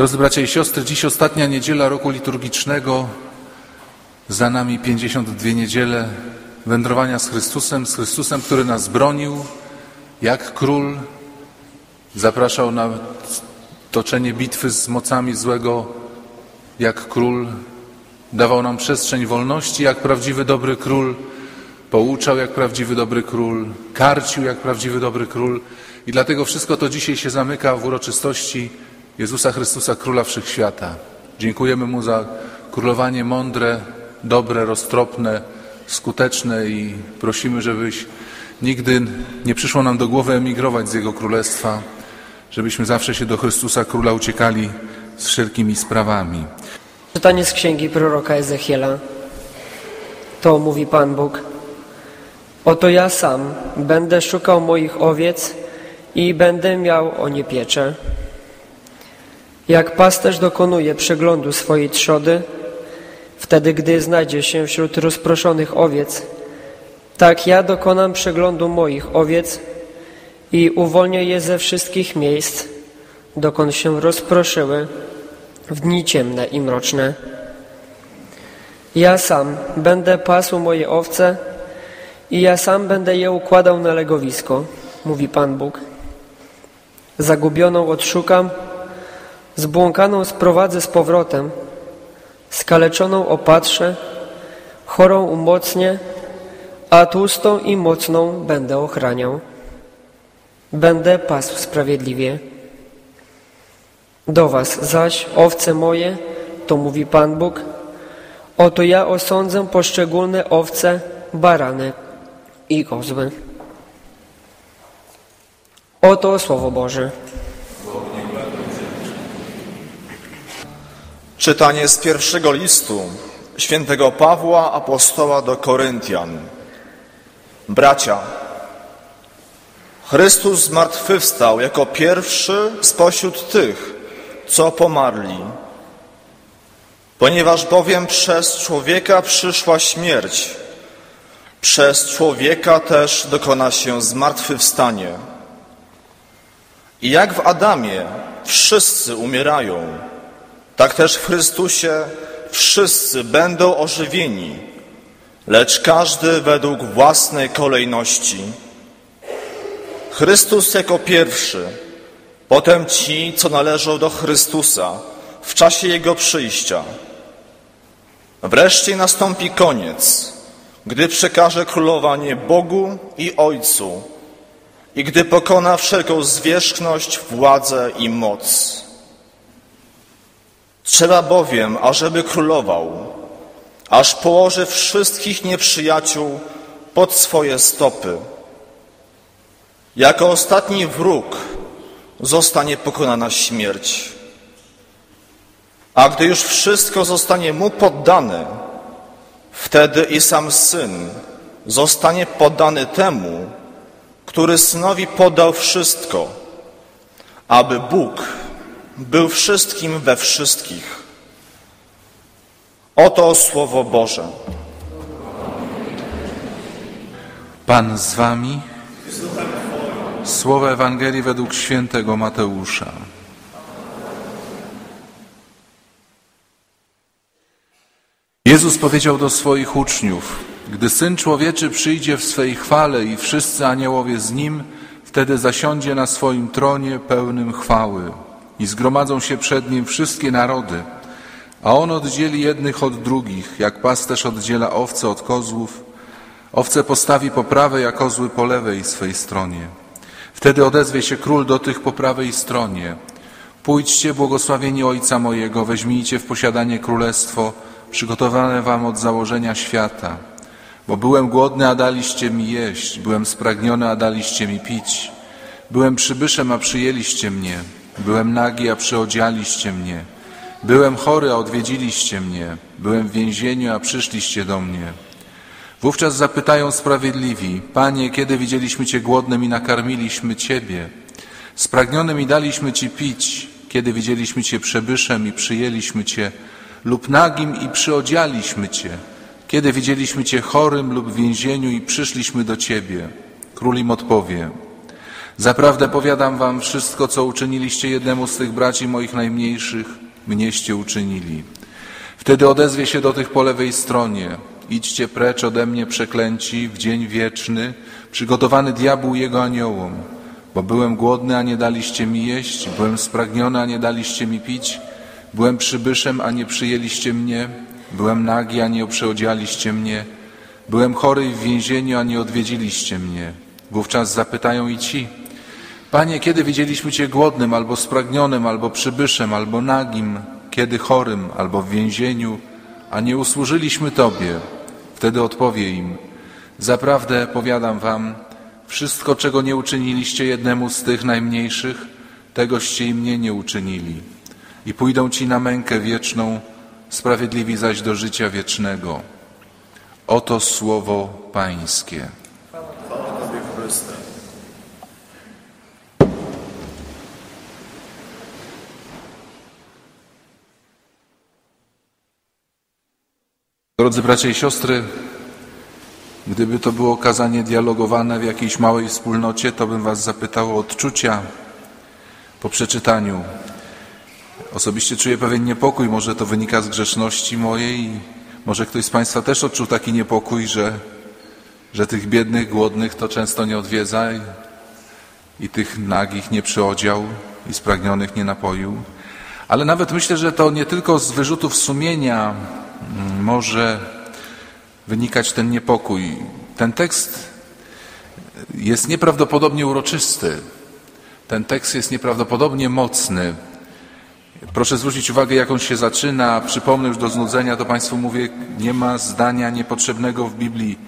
Drodzy bracia i siostry, dziś ostatnia niedziela roku liturgicznego. Za nami 52 niedziele wędrowania z Chrystusem, z Chrystusem, który nas bronił jak król, zapraszał na toczenie bitwy z mocami złego jak król, dawał nam przestrzeń wolności jak prawdziwy dobry król, pouczał jak prawdziwy dobry król, karcił jak prawdziwy dobry król. I dlatego wszystko to dzisiaj się zamyka w uroczystości Jezusa Chrystusa, Króla Wszechświata. Dziękujemy Mu za królowanie mądre, dobre, roztropne, skuteczne i prosimy, żebyś nigdy nie przyszło nam do głowy emigrować z Jego Królestwa, żebyśmy zawsze się do Chrystusa Króla uciekali z wszelkimi sprawami. Czytanie z księgi proroka Ezechiela. To mówi Pan Bóg. Oto ja sam będę szukał moich owiec i będę miał o nie pieczę. Jak pasterz dokonuje przeglądu swojej trzody, wtedy gdy znajdzie się wśród rozproszonych owiec, tak ja dokonam przeglądu moich owiec i uwolnię je ze wszystkich miejsc, dokąd się rozproszyły w dni ciemne i mroczne. Ja sam będę pasł moje owce i ja sam będę je układał na legowisko, mówi Pan Bóg. Zagubioną odszukam, zbłąkaną sprowadzę z powrotem, skaleczoną opatrzę, chorą umocnię, a tłustą i mocną będę ochraniał. Będę pasł sprawiedliwie. Do was zaś, owce moje, to mówi Pan Bóg, oto ja osądzę poszczególne owce, barany i kozły. Oto Słowo Boże. Czytanie z pierwszego listu świętego Pawła apostoła do Koryntian. Bracia, Chrystus zmartwychwstał jako pierwszy spośród tych, co pomarli. Ponieważ bowiem przez człowieka przyszła śmierć, przez człowieka też dokona się zmartwychwstanie. I jak w Adamie wszyscy umierają, tak też w Chrystusie wszyscy będą ożywieni, lecz każdy według własnej kolejności. Chrystus jako pierwszy, potem ci, co należą do Chrystusa w czasie Jego przyjścia. Wreszcie nastąpi koniec, gdy przekaże królowanie Bogu i Ojcu i gdy pokona wszelką zwierzchność, władzę i moc. Trzeba bowiem, ażeby królował, aż położy wszystkich nieprzyjaciół pod swoje stopy. Jako ostatni wróg zostanie pokonana śmierć. A gdy już wszystko zostanie mu poddane, wtedy i sam syn zostanie poddany temu, który synowi podał wszystko, aby Bóg był wszystkim we wszystkich. Oto Słowo Boże. Pan z wami. Słowo Ewangelii według świętego Mateusza. Jezus powiedział do swoich uczniów: Gdy syn człowieczy przyjdzie w swej chwale i wszyscy aniołowie z nim, wtedy zasiądzie na swoim tronie pełnym chwały i zgromadzą się przed nim wszystkie narody, a on oddzieli jednych od drugich, jak pasterz oddziela owce od kozłów. Owce postawi po prawej, a kozły po lewej swej stronie. Wtedy odezwie się król do tych po prawej stronie. Pójdźcie, błogosławieni Ojca mojego, weźmijcie w posiadanie królestwo przygotowane wam od założenia świata. Bo byłem głodny, a daliście mi jeść, byłem spragniony, a daliście mi pić. Byłem przybyszem, a przyjęliście mnie. Byłem nagi, a przyodzialiście mnie. Byłem chory, a odwiedziliście mnie. Byłem w więzieniu, a przyszliście do mnie. Wówczas zapytają sprawiedliwi, Panie, kiedy widzieliśmy Cię głodnym i nakarmiliśmy Ciebie? Spragnionym i daliśmy Ci pić, kiedy widzieliśmy Cię przebyszem i przyjęliśmy Cię, lub nagim i przyodzialiśmy Cię, kiedy widzieliśmy Cię chorym lub w więzieniu i przyszliśmy do Ciebie. Król im odpowie, Zaprawdę powiadam wam, wszystko, co uczyniliście jednemu z tych braci moich najmniejszych, mnieście uczynili. Wtedy odezwie się do tych po lewej stronie. Idźcie precz ode mnie przeklęci w dzień wieczny, przygotowany diabłu jego aniołom. Bo byłem głodny, a nie daliście mi jeść, byłem spragniony, a nie daliście mi pić, byłem przybyszem, a nie przyjęliście mnie, byłem nagi, a nie przeodzialiście mnie, byłem chory w więzieniu, a nie odwiedziliście mnie. Wówczas zapytają i ci, Panie, kiedy widzieliśmy Cię głodnym, albo spragnionym, albo przybyszem, albo nagim, kiedy chorym, albo w więzieniu, a nie usłużyliśmy Tobie? Wtedy odpowie im, zaprawdę powiadam Wam, wszystko, czego nie uczyniliście jednemu z tych najmniejszych, tegoście i mnie nie uczynili. I pójdą Ci na mękę wieczną, sprawiedliwi zaś do życia wiecznego. Oto słowo Pańskie. Tobie Chryste. Drodzy bracia i siostry, gdyby to było kazanie dialogowane w jakiejś małej wspólnocie, to bym Was zapytał o odczucia po przeczytaniu. Osobiście czuję pewien niepokój, może to wynika z grzeszności mojej, może ktoś z Państwa też odczuł taki niepokój, że, że tych biednych, głodnych to często nie odwiedza i, i tych nagich nie przyodział i spragnionych nie napoił. Ale nawet myślę, że to nie tylko z wyrzutów sumienia może wynikać ten niepokój. Ten tekst jest nieprawdopodobnie uroczysty. Ten tekst jest nieprawdopodobnie mocny. Proszę zwrócić uwagę, jak on się zaczyna. Przypomnę już do znudzenia, to Państwu mówię, nie ma zdania niepotrzebnego w Biblii.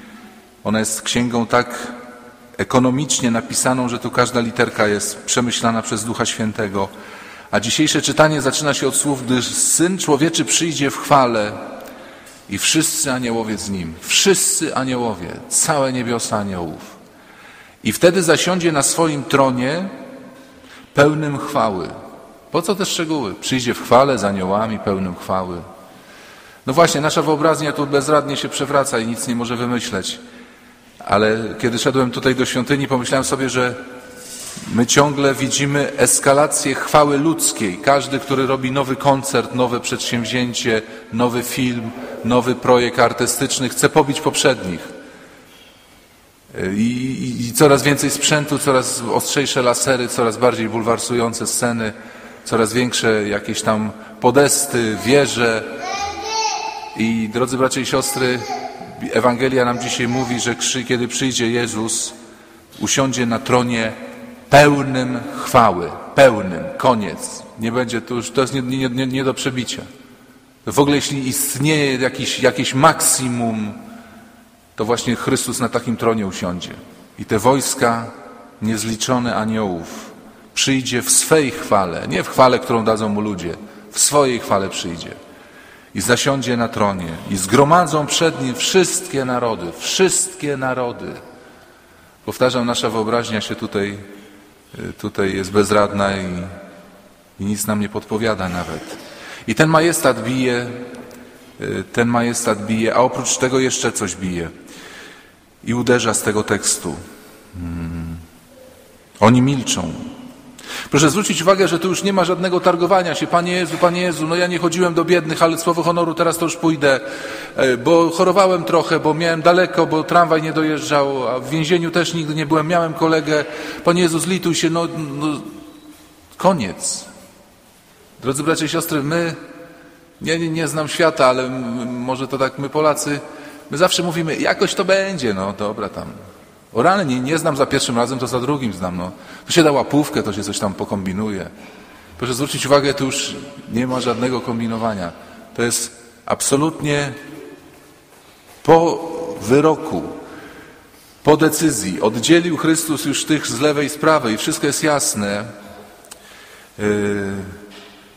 Ona jest księgą tak ekonomicznie napisaną, że tu każda literka jest przemyślana przez Ducha Świętego. A dzisiejsze czytanie zaczyna się od słów, gdyż Syn Człowieczy przyjdzie w chwale i wszyscy aniołowie z Nim. Wszyscy aniołowie, całe niebiosa aniołów. I wtedy zasiądzie na swoim tronie pełnym chwały. Po co te szczegóły? Przyjdzie w chwale z aniołami pełnym chwały. No właśnie, nasza wyobraźnia tu bezradnie się przewraca i nic nie może wymyśleć. Ale kiedy szedłem tutaj do świątyni, pomyślałem sobie, że my ciągle widzimy eskalację chwały ludzkiej. Każdy, który robi nowy koncert, nowe przedsięwzięcie, nowy film, nowy projekt artystyczny, chce pobić poprzednich. I, i, coraz więcej sprzętu, coraz ostrzejsze lasery, coraz bardziej bulwarsujące sceny, coraz większe jakieś tam podesty, wieże. I drodzy bracia i siostry, Ewangelia nam dzisiaj mówi, że kiedy przyjdzie Jezus, usiądzie na tronie pełnym chwały, pełnym, koniec. Nie będzie to już, to jest nie, nie, nie, nie do przebicia. W ogóle jeśli istnieje jakiś, jakieś maksimum, to właśnie Chrystus na takim tronie usiądzie. I te wojska niezliczone aniołów przyjdzie w swej chwale, nie w chwale, którą dadzą mu ludzie, w swojej chwale przyjdzie. I zasiądzie na tronie i zgromadzą przed nim wszystkie narody, wszystkie narody. Powtarzam, nasza wyobraźnia się tutaj, tutaj jest bezradna i, i nic nam nie podpowiada nawet. I ten majestat bije, ten majestat bije, a oprócz tego jeszcze coś bije. I uderza z tego tekstu. Hmm. Oni milczą. Proszę zwrócić uwagę, że tu już nie ma żadnego targowania się. Panie Jezu, Panie Jezu, no ja nie chodziłem do biednych, ale słowo honoru teraz to już pójdę, bo chorowałem trochę, bo miałem daleko, bo tramwaj nie dojeżdżał, a w więzieniu też nigdy nie byłem. Miałem kolegę. Panie Jezu, zlituj się, no, no koniec. Drodzy bracia i siostry, my, nie, nie znam świata, ale może to tak my Polacy, my zawsze mówimy, jakoś to będzie, no dobra tam. O rany nie, znam za pierwszym razem, to za drugim znam. No. Tu się da łapówkę, to się coś tam pokombinuje. Proszę zwrócić uwagę, tu już nie ma żadnego kombinowania. To jest absolutnie po wyroku, po decyzji. Oddzielił Chrystus już tych z lewej i z prawej. Wszystko jest jasne. Yy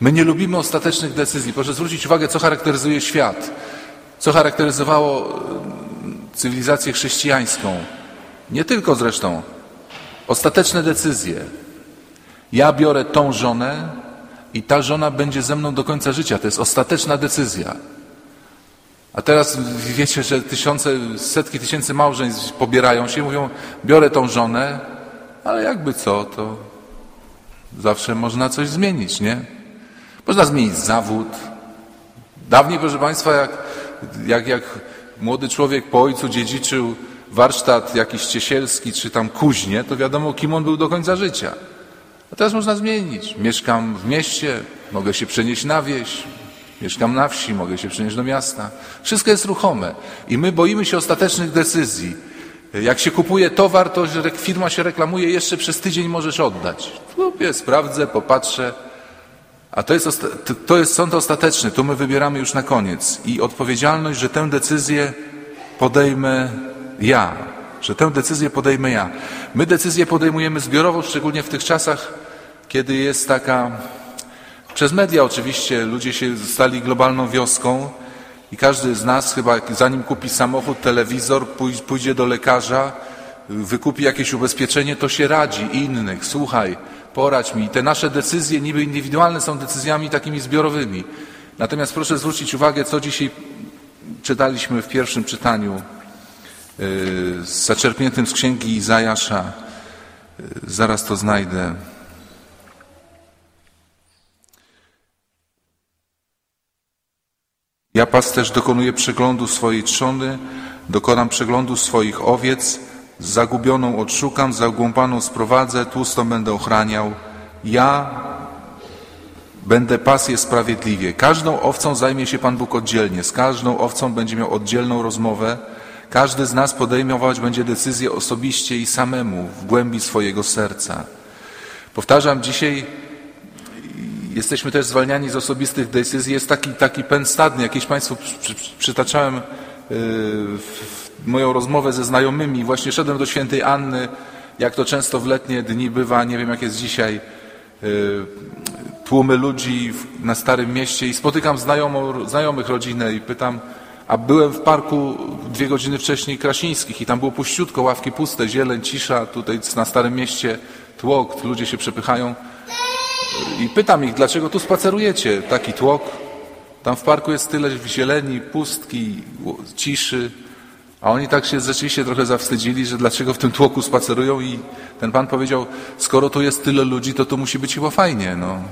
My nie lubimy ostatecznych decyzji. Proszę zwrócić uwagę, co charakteryzuje świat, co charakteryzowało cywilizację chrześcijańską. Nie tylko zresztą. Ostateczne decyzje. Ja biorę tą żonę i ta żona będzie ze mną do końca życia. To jest ostateczna decyzja. A teraz wiecie, że tysiące, setki tysięcy małżeństw pobierają się i mówią, biorę tą żonę ale jakby co, to zawsze można coś zmienić, nie? Można zmienić zawód. Dawniej, proszę Państwa, jak, jak, jak młody człowiek po ojcu dziedziczył warsztat jakiś ciesielski, czy tam kuźnie, to wiadomo, kim on był do końca życia. A teraz można zmienić. Mieszkam w mieście, mogę się przenieść na wieś, mieszkam na wsi, mogę się przenieść do miasta. Wszystko jest ruchome i my boimy się ostatecznych decyzji. Jak się kupuje towar, to firma się reklamuje, jeszcze przez tydzień możesz oddać. Lubię, sprawdzę, popatrzę. A to jest, to jest sąd ostateczny, tu my wybieramy już na koniec. I odpowiedzialność, że tę decyzję podejmę ja, że tę decyzję podejmę ja. My decyzję podejmujemy zbiorowo, szczególnie w tych czasach, kiedy jest taka, przez media oczywiście, ludzie się stali globalną wioską i każdy z nas chyba, zanim kupi samochód, telewizor, pójdzie do lekarza, wykupi jakieś ubezpieczenie, to się radzi innych. Słuchaj, poradź mi. Te nasze decyzje niby indywidualne są decyzjami takimi zbiorowymi. Natomiast proszę zwrócić uwagę, co dzisiaj czytaliśmy w pierwszym czytaniu zaczerpniętym z księgi Izajasza. Zaraz to znajdę. Ja pasterz dokonuję przeglądu swojej trzony, dokonam przeglądu swoich owiec, zagubioną odszukam, zagłąpaną sprowadzę, tłustą będę ochraniał. Ja będę pasję sprawiedliwie. Każdą owcą zajmie się Pan Bóg oddzielnie, z każdą owcą będzie miał oddzielną rozmowę, każdy z nas podejmować będzie decyzję osobiście i samemu w głębi swojego serca. Powtarzam, dzisiaj jesteśmy też zwalniani z osobistych decyzji. Jest taki, taki pęd stadny. Jakieś Państwu przytaczałem yy, moją rozmowę ze znajomymi. Właśnie szedłem do świętej Anny, jak to często w letnie dni bywa, nie wiem jak jest dzisiaj, yy, tłumy ludzi na Starym Mieście i spotykam znajomych rodzinę i pytam, a byłem w parku dwie godziny wcześniej Krasińskich i tam było puściutko, ławki puste, zieleń, cisza, tutaj na Starym Mieście tłok, ludzie się przepychają. I pytam ich, dlaczego tu spacerujecie? Taki tłok. Tam w parku jest tyle zieleni, pustki, ciszy. A oni tak się rzeczywiście trochę zawstydzili, że dlaczego w tym tłoku spacerują i ten pan powiedział, skoro tu jest tyle ludzi, to tu musi być chyba fajnie. No.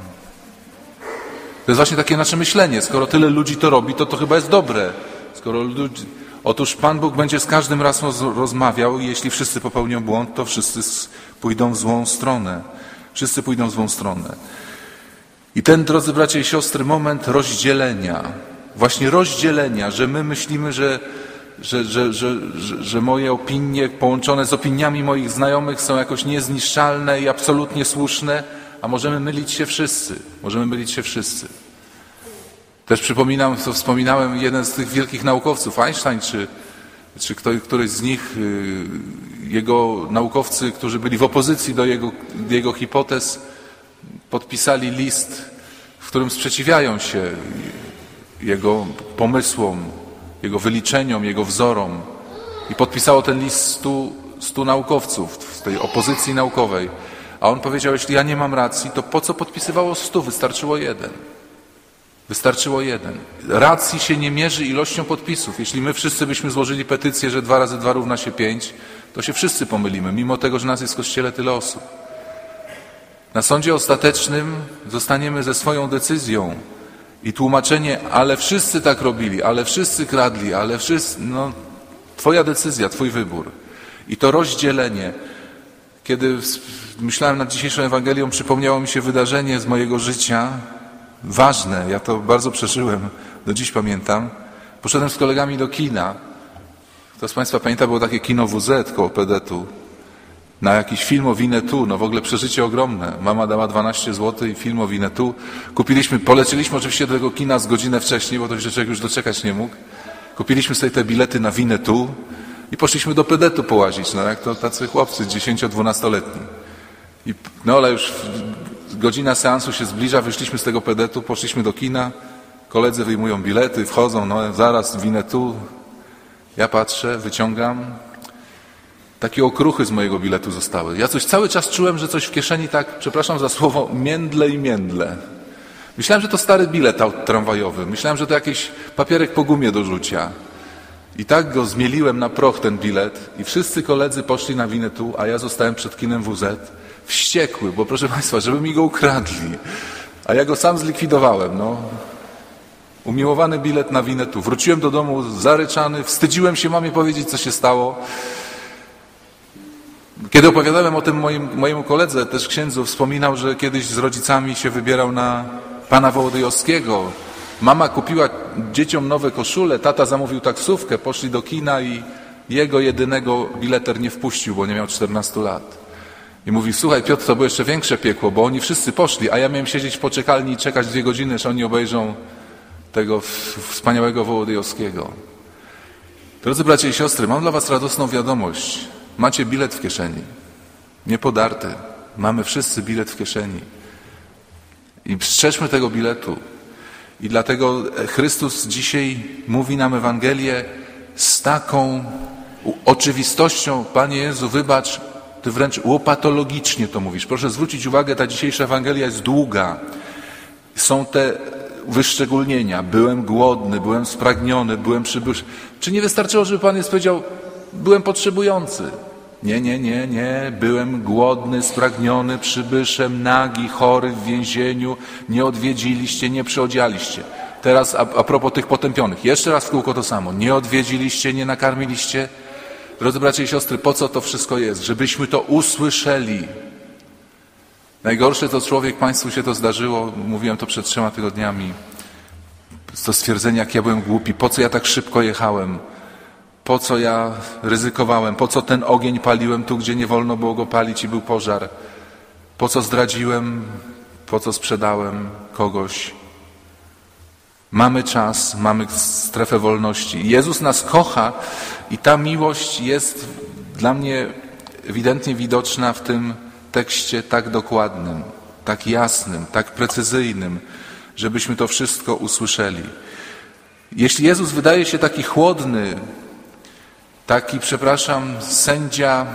To jest właśnie takie nasze myślenie. Skoro tyle ludzi to robi, to to chyba jest dobre. Skoro ludzi... Otóż Pan Bóg będzie z każdym raz rozmawiał i jeśli wszyscy popełnią błąd, to wszyscy pójdą w złą stronę. Wszyscy pójdą w złą stronę. I ten, drodzy bracia i siostry, moment rozdzielenia, właśnie rozdzielenia, że my myślimy, że, że, że, że, że, moje opinie połączone z opiniami moich znajomych są jakoś niezniszczalne i absolutnie słuszne, a możemy mylić się wszyscy. Możemy mylić się wszyscy. Też przypominam, co wspominałem, jeden z tych wielkich naukowców, Einstein, czy, czy któryś z nich, y, jego naukowcy, którzy byli w opozycji do jego, jego hipotez, podpisali list, w którym sprzeciwiają się jego pomysłom, jego wyliczeniom, jego wzorom. I podpisało ten list stu, stu naukowców z tej opozycji naukowej. A on powiedział, jeśli ja nie mam racji, to po co podpisywało stu? Wystarczyło jeden. Wystarczyło jeden. Racji się nie mierzy ilością podpisów. Jeśli my wszyscy byśmy złożyli petycję, że dwa razy dwa równa się pięć, to się wszyscy pomylimy, mimo tego, że nas jest w Kościele tyle osób. Na sądzie ostatecznym zostaniemy ze swoją decyzją i tłumaczenie, ale wszyscy tak robili, ale wszyscy kradli, ale wszyscy, no, Twoja decyzja, Twój wybór. I to rozdzielenie. Kiedy myślałem nad dzisiejszą Ewangelią, przypomniało mi się wydarzenie z mojego życia, ważne, ja to bardzo przeżyłem, do dziś pamiętam. Poszedłem z kolegami do kina. Kto z Państwa pamięta, było takie kino WZ koło Pedetu. Na jakiś film o Winetu, no w ogóle przeżycie ogromne. Mama dała 12 zł i film o Winetu. Kupiliśmy, polecieliśmy oczywiście do tego kina z godzinę wcześniej, bo to się już doczekać nie mógł. Kupiliśmy sobie te bilety na Winetu i poszliśmy do Pedetu połazić, no jak to tacy chłopcy 10-12-letni. I, no ale już godzina seansu się zbliża, wyszliśmy z tego pedetu, poszliśmy do kina, koledzy wyjmują bilety, wchodzą, no zaraz winę tu. Ja patrzę, wyciągam. Takie okruchy z mojego biletu zostały. Ja coś cały czas czułem, że coś w kieszeni tak, przepraszam za słowo, międle i międle. Myślałem, że to stary bilet tramwajowy. Myślałem, że to jakiś papierek po gumie do rzucia. I tak go zmieliłem na proch ten bilet i wszyscy koledzy poszli na Winetu, a ja zostałem przed kinem WZ wściekły, bo proszę Państwa, żeby mi go ukradli. A ja go sam zlikwidowałem, no. Umiłowany bilet na Winetu. Wróciłem do domu zaryczany, wstydziłem się mamie powiedzieć, co się stało. Kiedy opowiadałem o tym moim, mojemu koledze, też księdzu, wspominał, że kiedyś z rodzicami się wybierał na pana Wołodyjowskiego. Mama kupiła dzieciom nowe koszule, tata zamówił taksówkę, poszli do kina i jego jedynego bileter nie wpuścił, bo nie miał 14 lat. I mówi, słuchaj Piotr, to było jeszcze większe piekło, bo oni wszyscy poszli, a ja miałem siedzieć w poczekalni i czekać dwie godziny, że oni obejrzą tego wspaniałego Wołodyjowskiego. Drodzy bracia i siostry, mam dla was radosną wiadomość. Macie bilet w kieszeni. Nie podarty. Mamy wszyscy bilet w kieszeni. I strzeżmy tego biletu. I dlatego Chrystus dzisiaj mówi nam Ewangelię z taką oczywistością. Panie Jezu, wybacz, Ty wręcz łopatologicznie to mówisz. Proszę zwrócić uwagę, ta dzisiejsza Ewangelia jest długa. Są te wyszczególnienia. Byłem głodny, byłem spragniony, byłem przybysz. Czy nie wystarczyło, żeby Pan Jezus powiedział, byłem potrzebujący? Nie, nie, nie, nie. Byłem głodny, spragniony, przybyszem, nagi, chory w więzieniu. Nie odwiedziliście, nie przyodzialiście. Teraz a, a propos tych potępionych. Jeszcze raz w kółko to samo. Nie odwiedziliście, nie nakarmiliście. Drodzy bracia i siostry, po co to wszystko jest? Żebyśmy to usłyszeli. Najgorsze to człowiek, Państwu się to zdarzyło, mówiłem to przed trzema tygodniami, to stwierdzenie, jak ja byłem głupi, po co ja tak szybko jechałem, po co ja ryzykowałem, po co ten ogień paliłem tu, gdzie nie wolno było go palić i był pożar, po co zdradziłem, po co sprzedałem kogoś. Mamy czas, mamy strefę wolności. Jezus nas kocha i ta miłość jest dla mnie ewidentnie widoczna w tym tekście tak dokładnym, tak jasnym, tak precyzyjnym, żebyśmy to wszystko usłyszeli. Jeśli Jezus wydaje się taki chłodny, taki, przepraszam, sędzia,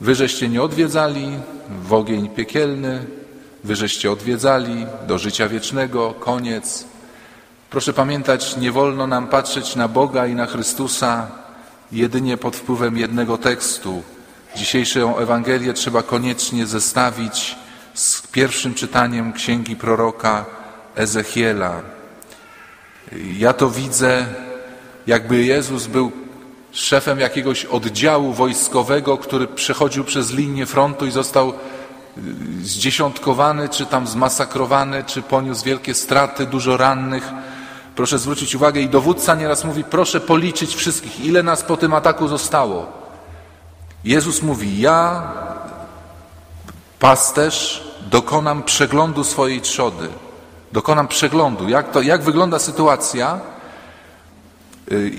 wyżeście nie odwiedzali, w ogień piekielny, wyżeście odwiedzali, do życia wiecznego, koniec. Proszę pamiętać, nie wolno nam patrzeć na Boga i na Chrystusa jedynie pod wpływem jednego tekstu, Dzisiejszą Ewangelię trzeba koniecznie zestawić z pierwszym czytaniem księgi proroka Ezechiela. Ja to widzę, jakby Jezus był szefem jakiegoś oddziału wojskowego, który przechodził przez linię frontu i został y, zdziesiątkowany, czy tam zmasakrowany, czy poniósł wielkie straty, dużo rannych. Proszę zwrócić uwagę i dowódca nieraz mówi, proszę policzyć wszystkich, ile nas po tym ataku zostało. Jezus mówi: Ja, pasterz, dokonam przeglądu swojej trzody. Dokonam przeglądu, jak, to, jak wygląda sytuacja, y,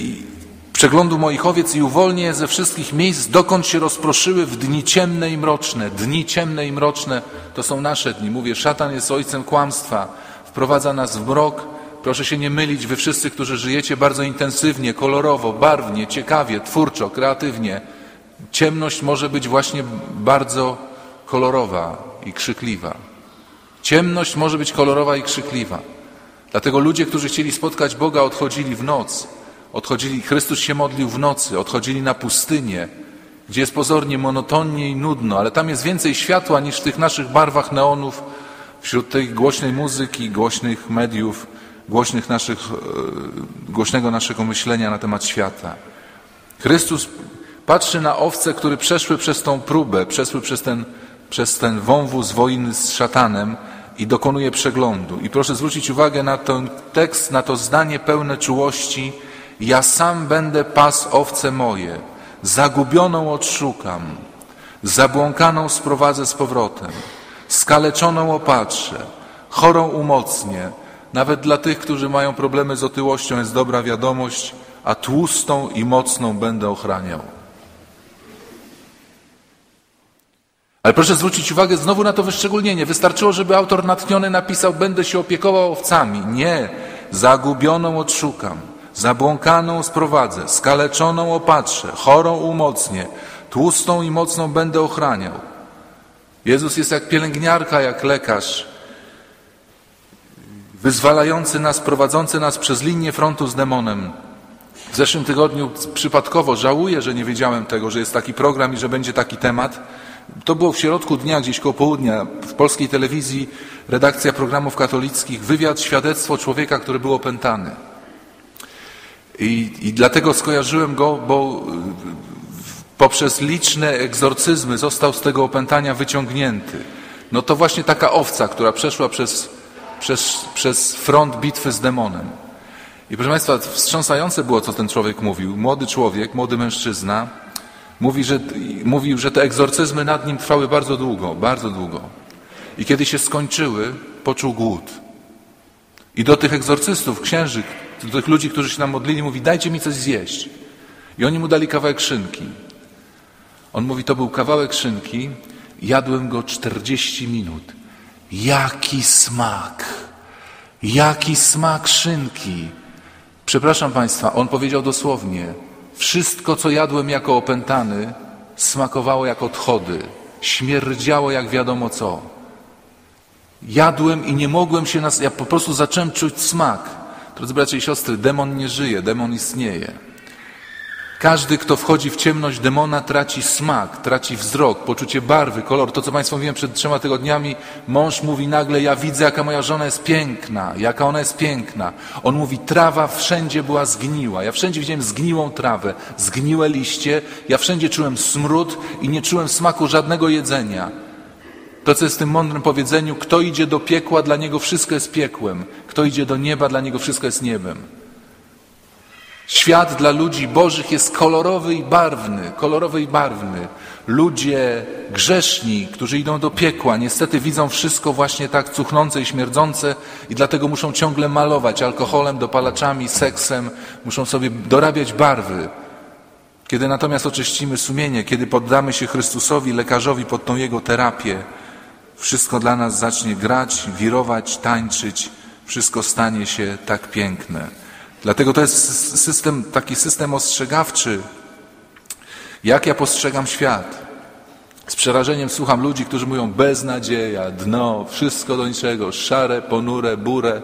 przeglądu moich owiec i uwolnię je ze wszystkich miejsc, dokąd się rozproszyły w dni ciemne i mroczne. Dni ciemne i mroczne to są nasze dni. Mówię, szatan jest ojcem kłamstwa, wprowadza nas w mrok. Proszę się nie mylić, wy wszyscy, którzy żyjecie bardzo intensywnie, kolorowo, barwnie, ciekawie, twórczo, kreatywnie. Ciemność może być właśnie bardzo kolorowa i krzykliwa. Ciemność może być kolorowa i krzykliwa. Dlatego ludzie, którzy chcieli spotkać Boga, odchodzili w noc. Odchodzili, Chrystus się modlił w nocy, odchodzili na pustynię, gdzie jest pozornie monotonnie i nudno, ale tam jest więcej światła niż w tych naszych barwach neonów, wśród tej głośnej muzyki, głośnych mediów, głośnych naszych, e, głośnego naszego myślenia na temat świata. Chrystus Patrzy na owce, które przeszły przez tą próbę, przeszły przez ten, przez ten wąwóz wojny z szatanem i dokonuje przeglądu. I proszę zwrócić uwagę na ten tekst, na to zdanie pełne czułości. Ja sam będę pas owce moje, zagubioną odszukam, zabłąkaną sprowadzę z powrotem, skaleczoną opatrzę, chorą umocnię. Nawet dla tych, którzy mają problemy z otyłością jest dobra wiadomość, a tłustą i mocną będę ochraniał. Ale proszę zwrócić uwagę znowu na to wyszczególnienie. Wystarczyło, żeby autor natchniony napisał: Będę się opiekował owcami. Nie, zagubioną odszukam, zabłąkaną sprowadzę, skaleczoną opatrzę, chorą umocnię, tłustą i mocną będę ochraniał. Jezus jest jak pielęgniarka, jak lekarz, wyzwalający nas, prowadzący nas przez linię frontu z demonem. W zeszłym tygodniu przypadkowo żałuję, że nie wiedziałem tego, że jest taki program i że będzie taki temat. To było w środku dnia, gdzieś koło południa, w polskiej telewizji, redakcja programów katolickich, wywiad, świadectwo człowieka, który był opętany. I, I, dlatego skojarzyłem go, bo poprzez liczne egzorcyzmy został z tego opętania wyciągnięty. No to właśnie taka owca, która przeszła przez, przez, przez front bitwy z demonem. I proszę Państwa, wstrząsające było, co ten człowiek mówił. Młody człowiek, młody mężczyzna, mówi, że, mówił, że te egzorcyzmy nad nim trwały bardzo długo, bardzo długo. I kiedy się skończyły, poczuł głód. I do tych egzorcystów, księży, do tych ludzi, którzy się nam modlili, mówi, dajcie mi coś zjeść. I oni mu dali kawałek szynki. On mówi, to był kawałek szynki, jadłem go 40 minut. Jaki smak! Jaki smak szynki! Przepraszam Państwa, on powiedział dosłownie: Wszystko, co jadłem jako opętany, smakowało jak odchody, śmierdziało jak wiadomo co. Jadłem i nie mogłem się nas. Ja po prostu zacząłem czuć smak. Drodzy bracia i siostry, demon nie żyje, demon istnieje. Każdy, kto wchodzi w ciemność demona, traci smak, traci wzrok, poczucie barwy, kolor. To, co Państwu mówiłem przed trzema tygodniami, mąż mówi nagle, ja widzę, jaka moja żona jest piękna, jaka ona jest piękna. On mówi, trawa wszędzie była zgniła. Ja wszędzie widziałem zgniłą trawę, zgniłe liście, ja wszędzie czułem smród i nie czułem smaku żadnego jedzenia. To, co jest w tym mądrym powiedzeniu, kto idzie do piekła, dla niego wszystko jest piekłem. Kto idzie do nieba, dla niego wszystko jest niebem. Świat dla ludzi bożych jest kolorowy i barwny, kolorowy i barwny. Ludzie grzeszni, którzy idą do piekła, niestety widzą wszystko właśnie tak cuchnące i śmierdzące i dlatego muszą ciągle malować alkoholem, dopalaczami, seksem, muszą sobie dorabiać barwy. Kiedy natomiast oczyścimy sumienie, kiedy poddamy się Chrystusowi, lekarzowi pod tą Jego terapię, wszystko dla nas zacznie grać, wirować, tańczyć, wszystko stanie się tak piękne. Dlatego to jest system, taki system ostrzegawczy, jak ja postrzegam świat. Z przerażeniem słucham ludzi, którzy mówią beznadzieja, dno, wszystko do niczego, szare, ponure, burę.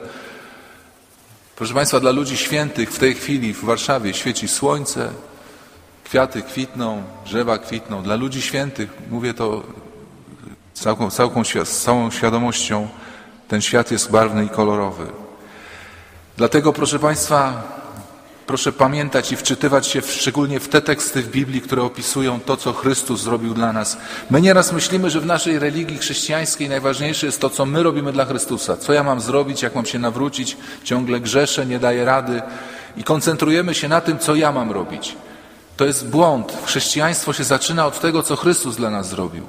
Proszę Państwa, dla ludzi świętych w tej chwili w Warszawie świeci słońce, kwiaty kwitną, drzewa kwitną. Dla ludzi świętych, mówię to całką, z całą świadomością, ten świat jest barwny i kolorowy. Dlatego, proszę Państwa, proszę pamiętać i wczytywać się szczególnie w te teksty w Biblii, które opisują to, co Chrystus zrobił dla nas. My nieraz myślimy, że w naszej religii chrześcijańskiej najważniejsze jest to, co my robimy dla Chrystusa. Co ja mam zrobić, jak mam się nawrócić, ciągle grzeszę, nie daję rady i koncentrujemy się na tym, co ja mam robić. To jest błąd. Chrześcijaństwo się zaczyna od tego, co Chrystus dla nas zrobił.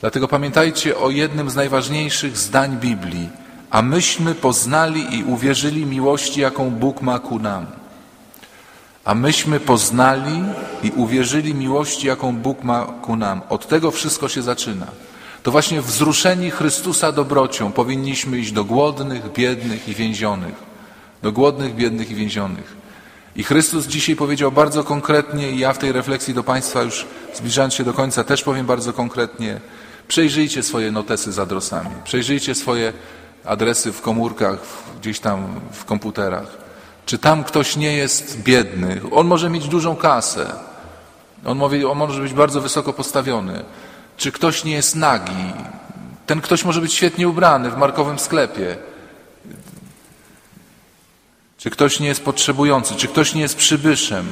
Dlatego pamiętajcie o jednym z najważniejszych zdań Biblii – a myśmy poznali i uwierzyli miłości, jaką Bóg ma ku nam. A myśmy poznali i uwierzyli miłości, jaką Bóg ma ku nam. Od tego wszystko się zaczyna. To właśnie wzruszeni Chrystusa dobrocią powinniśmy iść do głodnych, biednych i więzionych. Do głodnych, biednych i więzionych. I Chrystus dzisiaj powiedział bardzo konkretnie, i ja w tej refleksji do Państwa już zbliżając się do końca też powiem bardzo konkretnie. Przejrzyjcie swoje notesy z adresami. Przejrzyjcie swoje adresy w komórkach, gdzieś tam w komputerach. Czy tam ktoś nie jest biedny? On może mieć dużą kasę. On, mówi, on może być bardzo wysoko postawiony. Czy ktoś nie jest nagi? Ten ktoś może być świetnie ubrany w markowym sklepie. Czy ktoś nie jest potrzebujący? Czy ktoś nie jest przybyszem?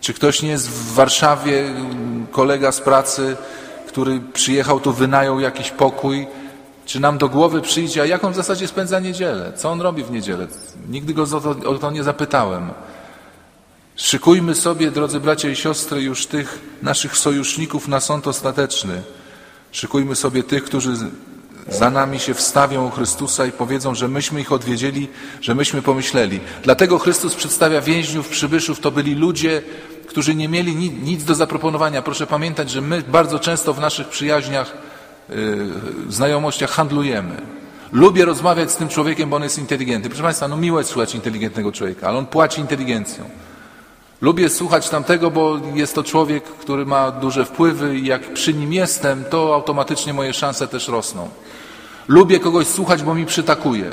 Czy ktoś nie jest w Warszawie kolega z pracy, który przyjechał tu, wynajął jakiś pokój czy nam do głowy przyjdzie, a jak on w zasadzie spędza niedzielę? Co on robi w niedzielę? Nigdy go o to, o to nie zapytałem. Szykujmy sobie, drodzy bracia i siostry, już tych naszych sojuszników na sąd ostateczny. Szykujmy sobie tych, którzy za nami się wstawią u Chrystusa i powiedzą, że myśmy ich odwiedzili, że myśmy pomyśleli. Dlatego Chrystus przedstawia więźniów, przybyszów. To byli ludzie, którzy nie mieli nic do zaproponowania. Proszę pamiętać, że my bardzo często w naszych przyjaźniach znajomościach handlujemy. Lubię rozmawiać z tym człowiekiem, bo on jest inteligentny. Proszę Państwa, no miło jest słuchać inteligentnego człowieka, ale on płaci inteligencją. Lubię słuchać tamtego, bo jest to człowiek, który ma duże wpływy i jak przy nim jestem, to automatycznie moje szanse też rosną. Lubię kogoś słuchać, bo mi przytakuje.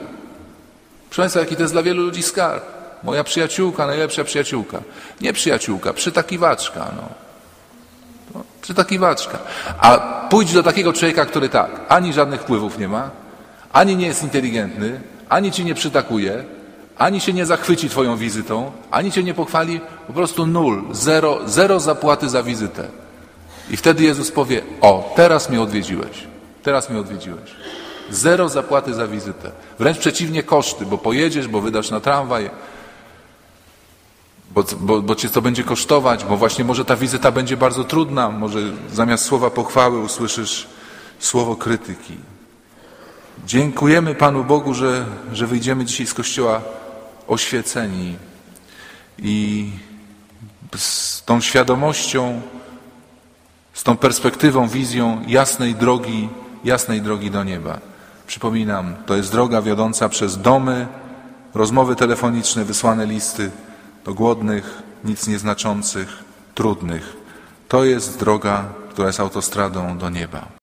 Proszę Państwa, jaki to jest dla wielu ludzi skarb. moja przyjaciółka, najlepsza przyjaciółka. Nie przyjaciółka, przytakiwaczka. No. No, przytakiwaczka. A pójdź do takiego człowieka, który tak, ani żadnych wpływów nie ma, ani nie jest inteligentny, ani ci nie przytakuje, ani się nie zachwyci twoją wizytą, ani cię nie pochwali, po prostu nul, zero, zero zapłaty za wizytę. I wtedy Jezus powie, o, teraz mnie odwiedziłeś, teraz mnie odwiedziłeś. Zero zapłaty za wizytę. Wręcz przeciwnie koszty, bo pojedziesz, bo wydasz na tramwaj, bo, bo, bo cię to będzie kosztować, bo właśnie może ta wizyta będzie bardzo trudna, może zamiast słowa pochwały usłyszysz słowo krytyki. Dziękujemy Panu Bogu, że, że wyjdziemy dzisiaj z kościoła oświeceni i z tą świadomością, z tą perspektywą, wizją jasnej drogi, jasnej drogi do nieba. Przypominam, to jest droga wiodąca przez domy, rozmowy telefoniczne, wysłane listy do głodnych, nic nieznaczących, trudnych. To jest droga, która jest autostradą do nieba.